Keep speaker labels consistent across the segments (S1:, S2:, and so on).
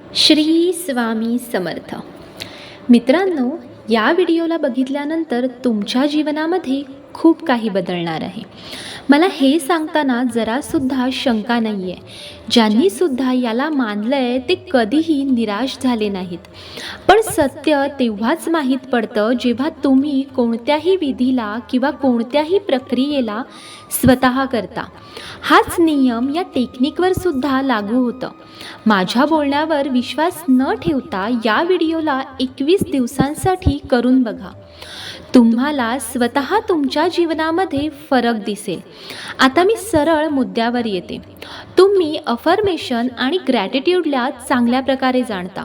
S1: श्री स्वामी समर्थ. मित्रांनो या व्हिडिओला बघितल्यानंतर तुमच्या जीवनामध्ये खूप काही बदलणार आहे. मला हे सांगताना जरासुद्धा शंका नाही आहे ज्यांनीसुद्धा याला मानलं आहे ते कधीही निराश झाले नाहीत. पण सत्य तेव्हाच माहीत पडतं जेव्हा तुम्ही कोणत्याही विधीला किंवा कोणत्याही प्रक्रियेला स्वतः करता. हाच नियम या टेक्निकवर सुद्धा लागू होतं. माझ्या बोलण्यावर विश्वास न ठेवता या व्हिडिओला एकवीस दिवसांसाठी करून बघा. तुम्हाला स्वतः तुमच्या जीवनामध्ये फरक दिसेल. आता मी सरळ मुद्द्यावर येते. तुम्ही अफर्मेशन आणि ग्रॅटिट्यूडला चांगल्या प्रकारे जाणता.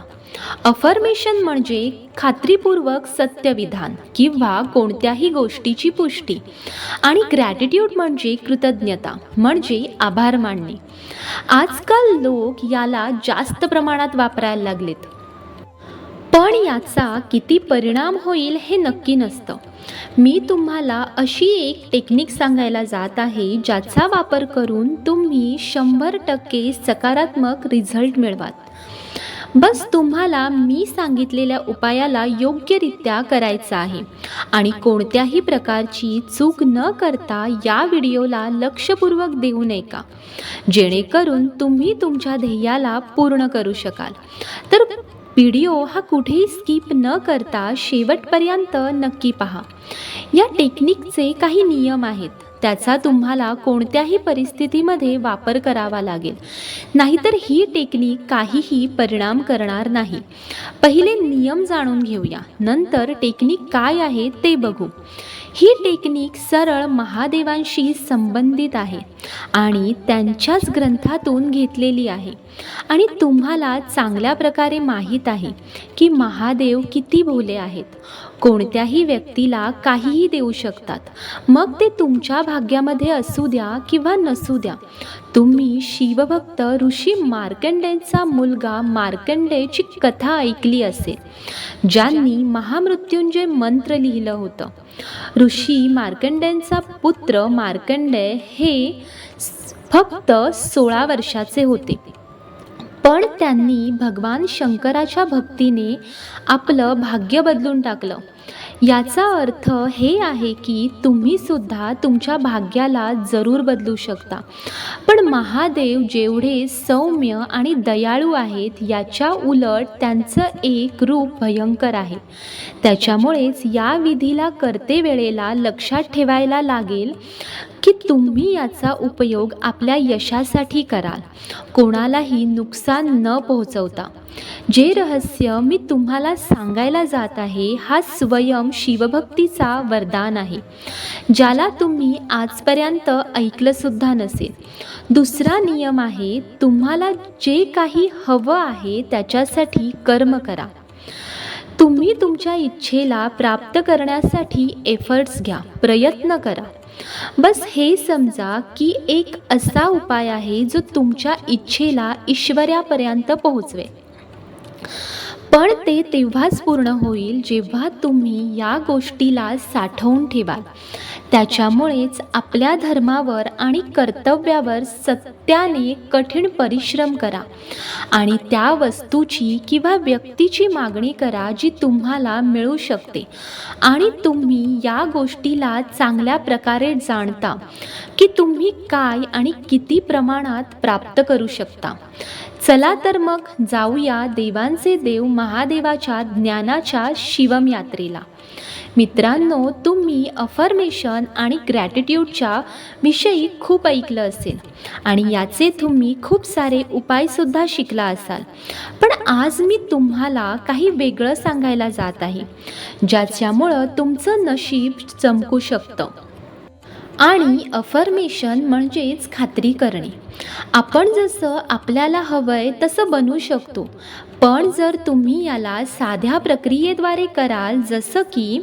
S1: अफर्मेशन म्हणजे खात्रीपूर्वक सत्यविधान किंवा कोणत्याही गोष्टीची पुष्टी. आणि ग्रॅटिट्यूड म्हणजे कृतज्ञता म्हणजे आभार मानणे. आजकाल लोक याला जास्त प्रमाणात वापरायला लागलेत. पण याचा किती परिणाम होईल हे नक्की नसतं. मी तुम्हाला अशी एक टेक्निक सांगायला जात आहे ज्याचा वापर करून तुम्ही शंभर टक्के सकारात्मक रिझल्ट मिळवाल. बस तुम्हाला मी सांगितलेल्या उपायाला योग्यरित्या करायचं आहे. आणि कोणत्याही प्रकारची चूक न करता या व्हिडिओला लक्षपूर्वक देऊ नये का जेणेकरून तुम्ही तुमच्या ध्येयाला पूर्ण करू शकाल. तर व्हिडिओ हा कुठेही स्किप न करता शेवटपर्यंत नक्की पहा. या टेक्निकचे काही नियम आहेत. त्याचा तुम्हाला कोणत्याही परिस्थितीमध्ये वापर करावा लागेल. नाहीतर ही टेक्निक काहीही परिणाम करणार नाही. पहिले नियम जाणून घेऊया. नंतर टेक्निक काय आहे ते बघू. ही टेक्निक सरळ महादेवांशी संबंधित आहे आणि त्यांच्याच ग्रंथातून घेतलेली आहे. आणि तुम्हाला चांगल्या प्रकारे माहीत आहे की महादेव किती भोले आहेत. कोणत्याही व्यक्तीला काहीही देऊ शकतात. मग ते तुमच्या भाग्यामध्ये असू द्या किंवा नसू द्या. तुम्ही शिवभक्त ऋषी मार्कंडेंचा मुलगा मार्कंडेची कथा ऐकली असेल. ज्यांनी महामृत्युंजय मंत्र लिहिलं होतं. ऋषी मार्कंडेंचा पुत्र मार्कंडेय हे फक्त सोळा वर्षाचे होते. पण त्यांनी भगवान शंकराच्या भक्तीने आपलं भाग्य बदलून टाकलं. याचा अर्थ हे आहे की तुम्ही सुद्धा तुमच्या भाग्याला जरूर बदलू शकता. पण महादेव जेवढे सौम्य आणि दयाळू आहेत याच्या उलट त्यांचं एक रूप भयंकर आहे. त्याच्यामुळेच या विधीला करते वेळेला लक्षात ठेवायला लागेल की तुम्ही याचा उपयोग आपल्या यशासाठी कराल. कोणालाही नुकसान न पोहोचवता. जे रहस्य मी तुम्हाला सांगायला जात आहे हा स्वयं शिवभक्तीचा वरदान आहे. ज्याला तुम्ही आजपर्यंत ऐकलंसुद्धा नसेल. दुसरा नियम आहे तुम्हाला जे काही हवं आहे त्याच्यासाठी कर्म करा. तुम्ही तुमच्या इच्छेला प्राप्त करण्यासाठी एफर्ट्स घ्या प्रयत्न करा. बस हे समजा की एक असा उपाय आहे जो तुमच्या इच्छेला ईश्वर्यापर्यंत पोहोचवेल. पण ते तेव्हाच पूर्ण होईल जेव्हा तुम्ही या गोष्टीला साठवून ठेवाल. त्याच्यामुळेच आपल्या धर्मावर आणि कर्तव्यावर सत्याने कठीण परिश्रम करा आणि त्या वस्तूची किंवा व्यक्तीची मागणी करा जी तुम्हाला मिळू शकते. आणि तुम्ही या गोष्टीला चांगल्या प्रकारे जाणता की तुम्ही काय आणि किती प्रमाणात प्राप्त करू शकता. चला तर मग जाऊया देवांचे देव महादेवाच्या ज्ञानाच्या शिवम यात्रेला मित्रांनो तुम्ही अफर्मेशन आणि ग्रॅटिट्यूडच्या विषयी खूप ऐकलं असेल आणि याचे तुम्ही खूप सारे उपायसुद्धा शिकला असाल. पण आज मी तुम्हाला काही वेगळं सांगायला जात आहे ज्याच्यामुळं तुमचं नशीब चमकू शकतं. आणि अफर्मेशन म्हणजेच खात्री करणे. आपण जसं आपल्याला हवं आहे तसं बनवू शकतो. पण जर तुम्ही याला साध्या प्रक्रियेद्वारे कराल जसं की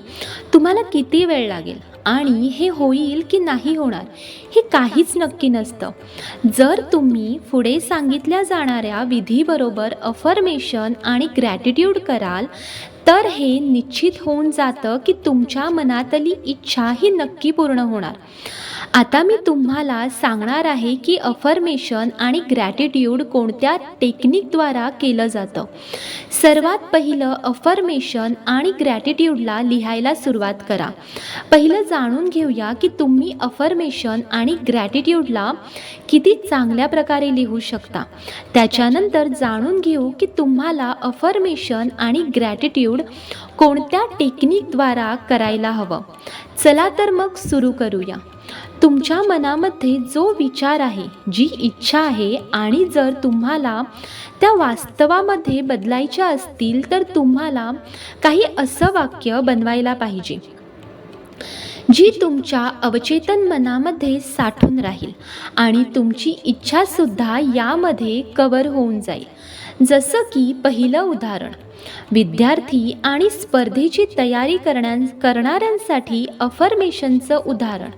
S1: तुम्हाला किती वेळ लागेल आणि हे होईल की नाही होणार हे काहीच नक्की नसतं. जर तुम्ही पुढे सांगितल्या जाणाऱ्या विधीबरोबर अफर्मेशन आणि ग्रॅटिट्यूड कराल तर हे निश्चित होऊन जातं की तुमच्या मनातली इच्छा ही नक्की पूर्ण होणार. आता मी तुम्हाला सांगणार आहे की अफर्मेशन आणि ग्रॅटिट्यूड कोणत्या टेक्निकद्वारा केलं जातं. सर्वात पहिलं अफर्मेशन आणि ग्रॅटिट्यूडला लिहायला सुरुवात करा. पहिलं जाणून घेऊया की तुम्ही अफर्मेशन आणि ग्रॅटिट्यूडला किती चांगल्या प्रकारे लिहू शकता. त्याच्यानंतर जाणून घेऊ की तुम्हाला अफर्मेशन आणि ग्रॅटिट्यूड कोणत्या टेक्निकद्वारा करायला हवं. चला तर मग सुरू करूया. तुमच्या मनामध्ये जो विचार आहे जी इच्छा आहे आणि जर तुम्हाला त्या वास्तवामध्ये बदलायच्या असतील तर तुम्हाला काही असं वाक्य बनवायला पाहिजे जी तुमच्या अवचेतन मनामध्ये साठून राहील आणि तुमची इच्छासुद्धा यामध्ये कवर होऊन जाईल. जसं की पहिलं उदाहरण विद्यार्थी आणि स्पर्धेची तयारी करण्या करणाऱ्यांसाठी अफर्मेशनचं उदाहरण.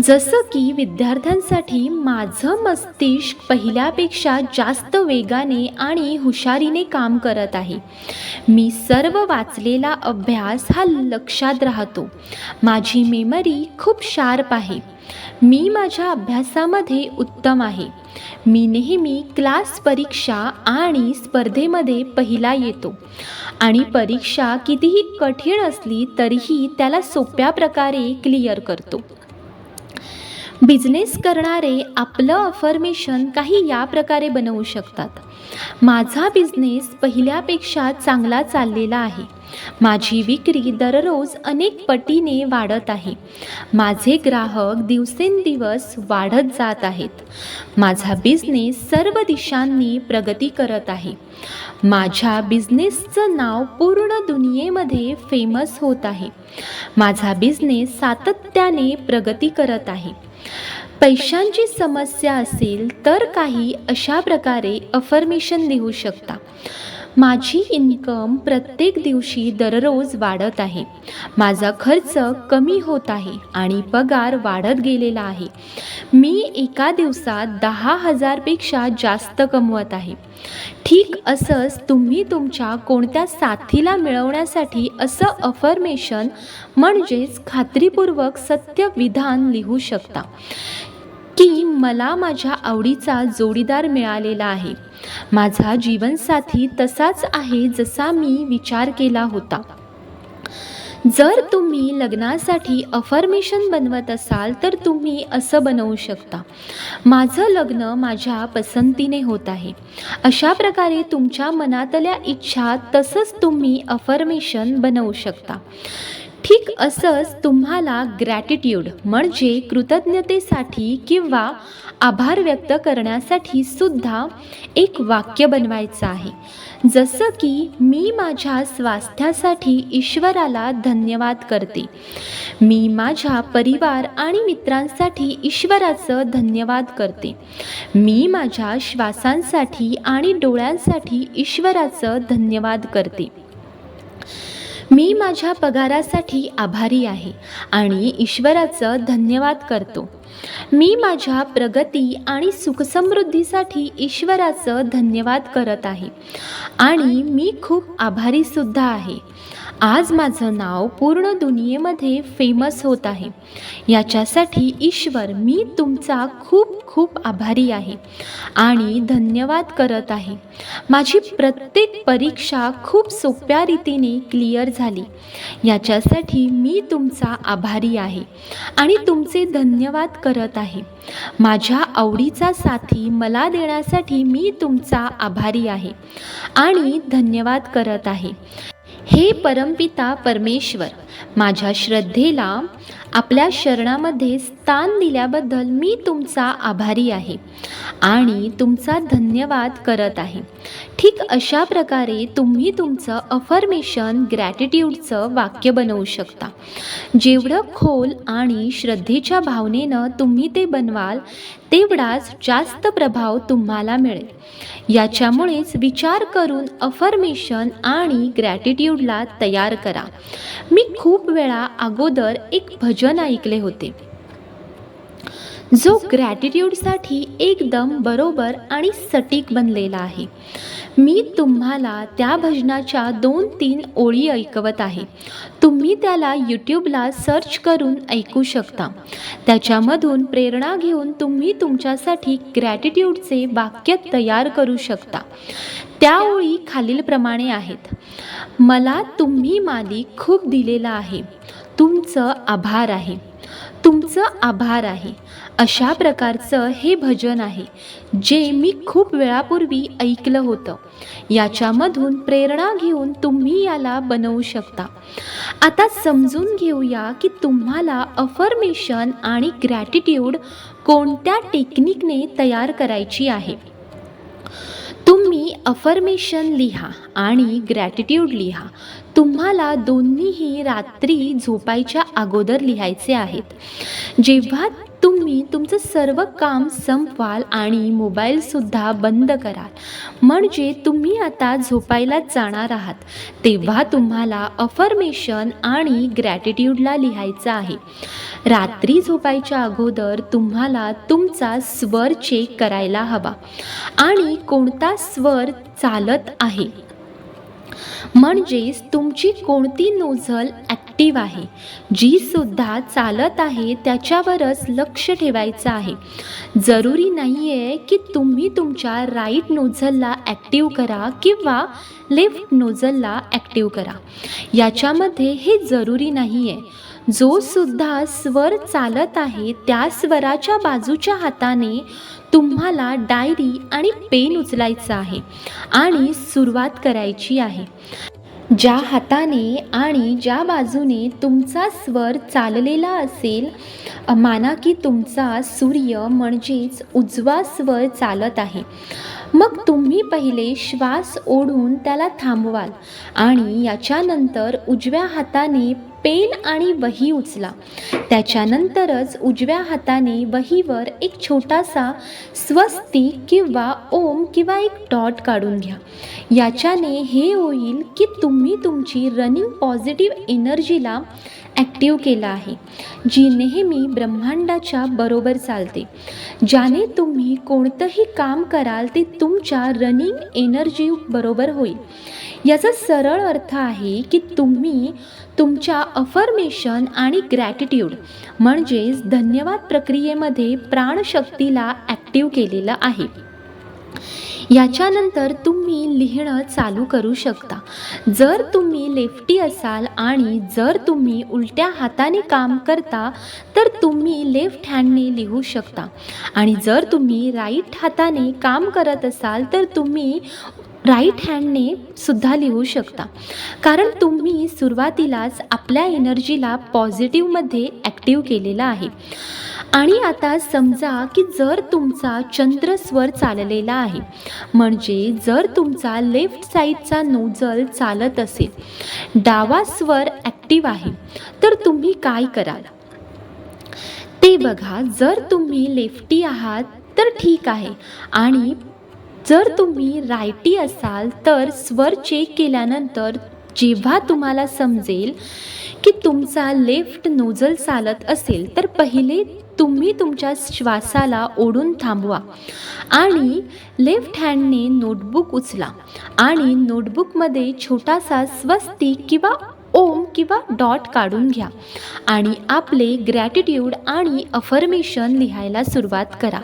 S1: जसं की विद्यार्थ्यांसाठी माझं मस्तिष्क पहिल्यापेक्षा जास्त वेगाने आणि हुशारीने काम करत आहे. मी सर्व वाचलेला अभ्यास हा लक्षात राहतो. माझी मेमरी खूप शार्प आहे. मी माझ्या अभ्यासामध्ये उत्तम आहे. मी नेहमी क्लास परीक्षा आणि स्पर्धेमध्ये पहिला येतो. आणि परीक्षा कितीही कठीण असली तरीही त्याला सोप्या प्रकारे क्लिअर करतो. बिझनेस करणारे आपलं अफर्मेशन काही या प्रकारे बनवू शकतात. माझा बिझनेस पहिल्यापेक्षा चांगला चाललेला आहे. माझी विक्री दररोज अनेक पटीने वाढत आहे. माझे ग्राहक दिवसेंदिवस वाढत जात आहेत. माझा बिझनेस सर्व दिशांनी प्रगती करत आहे. माझ्या बिझनेसचं नाव पूर्ण दुनियेमध्ये फेमस होत आहे. माझा बिझनेस सातत्याने प्रगती करत आहे. पैशांची समस्या असेल तर काही अशा प्रकारे अफर्मेशन लिहू शकता. माझी इन्कम प्रत्येक दिवशी दररोज वाढत आहे. माझा खर्च कमी होत आहे आणि पगार वाढत गेलेला आहे. मी एका दिवसात दहा हजारपेक्षा जास्त कमवत आहे. ठीक असंच तुम्ही तुमच्या कोणत्या साथीला मिळवण्यासाठी असं अफर्मेशन म्हणजेच खात्रीपूर्वक सत्य विधान लिहू शकता. की मला माझ्या आवडीचा जोडीदार मिळालेला आहे. माझा जीवनसाथी तसाच आहे जसा मी विचार केला होता. जर तुम्ही लग्नासाठी अफर्मेशन बनवत असाल तर तुम्ही असं बनवू शकता. माझं लग्न माझ्या पसंतीने होत आहे. अशा प्रकारे तुमच्या मनातल्या इच्छा तसंच तुम्ही अफर्मेशन बनवू शकता. ठीक असंच तुम्हाला ग्रॅटिट्यूड म्हणजे कृतज्ञतेसाठी किंवा आभार व्यक्त करण्यासाठी सुद्धा एक वाक्य बनवायचं आहे. जसं की मी माझ्या स्वास्थ्यासाठी ईश्वराला धन्यवाद करते. मी माझ्या परिवार आणि मित्रांसाठी ईश्वराचं धन्यवाद करते. मी माझ्या श्वासांसाठी आणि डोळ्यांसाठी ईश्वराचं धन्यवाद करते. मी माझ्या पगारासाठी आभारी आहे आणि ईश्वराचं धन्यवाद करतो. मी माझ्या प्रगती आणि सुखसमृद्धीसाठी ईश्वराचं धन्यवाद करत आहे. आणि मी खूप आभारीसुद्धा आहे. आज माझं नाव पूर्ण दुनियेमध्ये फेमस होत आहे. याच्यासाठी ईश्वर मी तुमचा खूप खूप आभारी आहे. आणि धन्यवाद करत आहे. माझी प्रत्येक परीक्षा खूप सोप्या रीतीने क्लिअर झाली. याच्यासाठी मी तुमचा आभारी आहे. आणि तुमचे धन्यवाद करत आहे. माझ्या आवडीचा साथी मला देण्यासाठी मी तुमचा आभारी आहे आणि धन्यवाद करत आहे. हे परमपिता परमेश्वर माझ्या श्रद्धेला आपल्या शरणामध्ये स्थान दिल्याबद्दल मी तुमचा आभारी आहे आणि तुमचा धन्यवाद करत आहे. ठीक अशा प्रकारे तुम्ही तुमचं अफर्मेशन ग्रॅटिट्यूडचं वाक्य बनवू शकता. जेवढं खोल आणि श्रद्धेच्या भावनेनं तुम्ही ते बनवाल तेवढाच जास्त प्रभाव तुम्हाला मिळेल. याच्यामुळेच विचार करून अफर्मेशन आणि ग्रॅटिट्यूडला तयार करा. मी खूप खूप वेळा अगोदर एक भजन ऐकले होते. जो ग्रॅटिट्यूडसाठी एकदम बरोबर आणि सटीक बनलेला आहे. मी तुम्हाला त्या भजनाच्या दोन तीन ओळी ऐकवत आहे. तुम्ही त्याला यूट्यूबला सर्च करून ऐकू शकता. त्याच्यामधून प्रेरणा घेऊन तुम्ही तुमच्यासाठी ग्रॅटिट्यूडचे वाक्य तयार करू शकता. त्या ओळी खालीलप्रमाणे आहेत. मला तुम्ही मालिक खूप दिलेला आहे. तुमचं आभार आहे. तुमचं आभार आहे. अशा प्रकारचं हे भजन आहे जे मी खूप वेळापूर्वी ऐकलं होतं. याच्यामधून प्रेरणा घेऊन तुम्ही याला बनवू शकता. आता समजून घेऊया की तुम्हाला अफर्मेशन आणि ग्रॅटिट्यूड कोणत्या टेक्निकने तयार करायची आहे. तुम्ही अफर्मेशन लिहा आणि ग्रॅटिट्यूड लिहा. तुम्हाला दोन्हीही रात्री झोपायच्या अगोदर लिहायचे आहेत. जेव्हा तुम्ही तुमचं सर्व काम संपवाल आणि मोबाईलसुद्धा बंद कराल. म्हणजे तुम्ही आता झोपायला जाणार आहात. तेव्हा तुम्हाला अफर्मेशन आणि ग्रॅटिट्यूडला लिहायचं आहे. रात्री झोपायच्या अगोदर तुम्हाला तुमचा स्वर चेक करायला हवा. आणि कोणता स्वर चालत आहे? म्हणजेच तुमची कोणती नोझल ॲक्टिव्ह आहे? जी सुद्धा चालत आहे त्याच्यावरच लक्ष ठेवायचं आहे. जरुरी नाही आहे की तुम्ही तुमच्या राईट नोझलला ॲक्टिव्ह करा किंवा लेफ्ट नोझलला ॲक्टिव्ह करा. याच्यामध्ये हे जरुरी नाही आहे जो सुद्धा स्वर चालत आहे त्या स्वराच्या बाजूच्या हाताने तुम्हाला डायरी आणि पेन उचलायचं आहे आणि सुरुवात करायची आहे. ज्या हाताने आणि ज्या बाजूने तुमचा स्वर चाललेला असेल माना की तुमचा सूर्य म्हणजेच उजवा स्वर चालत आहे. मग तुम्ही पहिले श्वास ओढून त्याला थांबवाल आणि याच्यानंतर उजव्या हाताने पेन आणि वही उचला. त्याच्यानंतरच उजव्या हाताने वहीवर एक छोटासा स्वस्ती किंवा ओम किंवा एक डॉट काढून घ्या. याच्याने हे होईल की तुम्ही तुमची रनिंग पॉझिटिव्ह एनर्जीला ॲक्टिव्ह केला आहे जी नेहमी ब्रह्मांडाच्या बरोबर चालते. ज्याने तुम्ही कोणतंही काम कराल ते तुमच्या रनिंग एनर्जी बरोबर होईल. याचा सरळ अर्थ आहे की तुम्ही तुमच्या अफर्मेशन आणि ग्रॅटिट्यूड म्हणजेच धन्यवाद प्रक्रियेमध्ये प्राणशक्तीला ॲक्टिव्ह केलेलं आहे. याच्यानंतर तुम्ही लिहिणं चालू करू शकता. जर तुम्ही लेफ्टी असाल आणि जर तुम्ही उलट्या हाताने काम करता तर तुम्ही लेफ्ट हँडने लिहू शकता. आणि जर तुम्ही राईट हाताने काम करत असाल तर तुम्ही राईट हँडने सुद्धा लिहू शकता. कारण तुम्ही सुरुवातीलाच आपल्या एनर्जीला पॉझिटिव्हमध्ये ॲक्टिव्ह केलेला आहे. आणि आता समजा की जर तुमचा चंद्र स्वर चाललेला आहे म्हणजे जर तुमचा लेफ्ट साईडचा नोजल चालत असेल डावा स्वर ॲक्टिव्ह आहे तर तुम्ही काय कराल? ते बघा जर तुम्ही लेफ्टी आहात तर ठीक आहे. आणि जर तुम्ही रायटी असाल तर स्वर चेक केल्यानंतर जेव्हा तुम्हाला समजेल की तुमचा लेफ्ट नोझल चालत असेल तर पहिले तुम्ही तुमच्या श्वासाला ओढून थांबवा आणि लेफ्ट हँडने नोटबुक उचला आणि नोटबुकमध्ये छोटासा स्वस्ती किंवा किंवा डॉट काढून घ्या. आणि आपले ग्रॅटिट्यूड आणि अफर्मेशन लिहायला सुरुवात करा.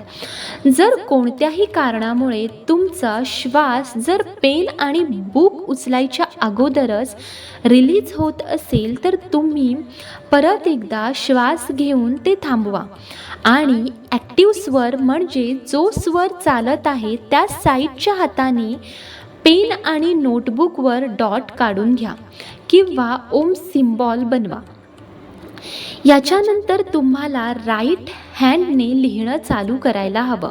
S1: जर कोणत्याही कारणामुळे तुमचा श्वास जर पेन आणि बुक उचलायच्या अगोदरच रिलीज होत असेल तर तुम्ही परत एकदा श्वास घेऊन ते थांबवा. आणि ॲक्टिव्ह स्वर म्हणजे जो स्वर चालत आहे त्या साईडच्या हाताने पेन आणि नोटबुकवर डॉट काढून घ्या किंवा ओम सिम्बॉल बनवा. याच्यानंतर तुम्हाला राईट हँडने लिहिणं चालू करायला हवं.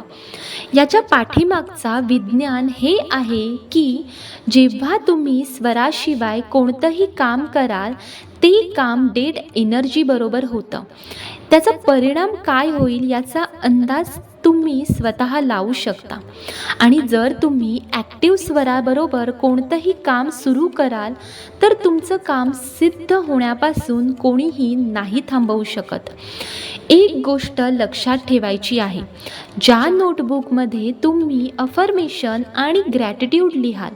S1: याच्या पाठीमागचा विज्ञान हे आहे की जेव्हा तुम्ही स्वराशिवाय कोणतंही काम कराल ते काम डेड एनर्जीबरोबर होतं. त्याचा परिणाम काय होईल याचा अंदाज तुम्ही स्वतः लावू शकता. आणि जर तुम्ही ॲक्टिव्ह स्वराबरोबर कोणतंही काम सुरू कराल तर तुमचं काम सिद्ध होण्यापासून कोणीही नाही थांबवू शकत. एक गोष्ट लक्षात ठेवायची आहे. ज्या नोटबुकमध्ये तुम्ही अफर्मेशन आणि ग्रॅटिट्यूड लिहाल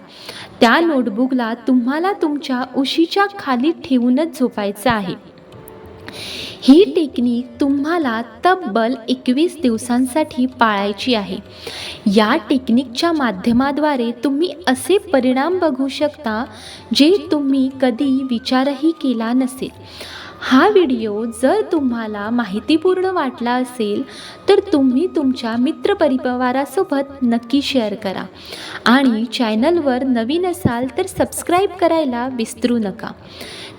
S1: त्या नोटबुकला तुम्हाला तुमच्या उशीच्या खाली ठेवूनच झोपायचं आहे. ही टेक्निक तुम्हाला तब्बल एकवीस दिवसांसाठी पाळायची आहे. या टेक्निकच्या माध्यमाद्वारे तुम्ही असे परिणाम बघू शकता जे तुम्ही कधी विचारही केला नसेल. हा व्हिडिओ जर तुम्हाला माहितीपूर्ण वाटला असेल तर तुम्ही तुमच्या मित्रपरिवारासोबत नक्की शेअर करा. आणि चॅनलवर नवीन असाल तर सबस्क्राईब करायला विसरू नका.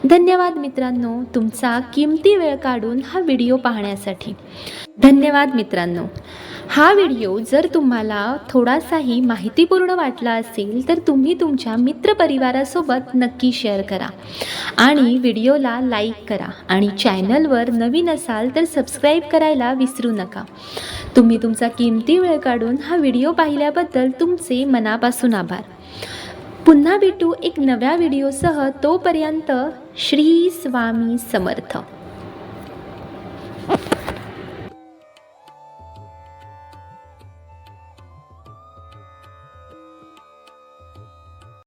S1: धन्यवाद मित्रांनो तुमचा किमती वेळ काढून हा व्हिडिओ पाहण्यासाठी. धन्यवाद मित्रांनो. हा व्हिडिओ जर तुम्हाला थोडासाही माहितीपूर्ण वाटला असेल तर तुम्ही तुमच्या मित्रपरिवारासोबत नक्की शेअर करा आणि व्हिडिओला लाईक करा आणि चॅनलवर नवीन असाल तर सबस्क्राईब करायला विसरू नका. तुम्ही तुमचा किमती वेळ काढून हा व्हिडिओ पाहिल्याबद्दल तुमचे मनापासून आभार. पुन्हा भेटू एक नव्या व्हिडिओसह तोपर्यंत श्री स्वामी समर्थ.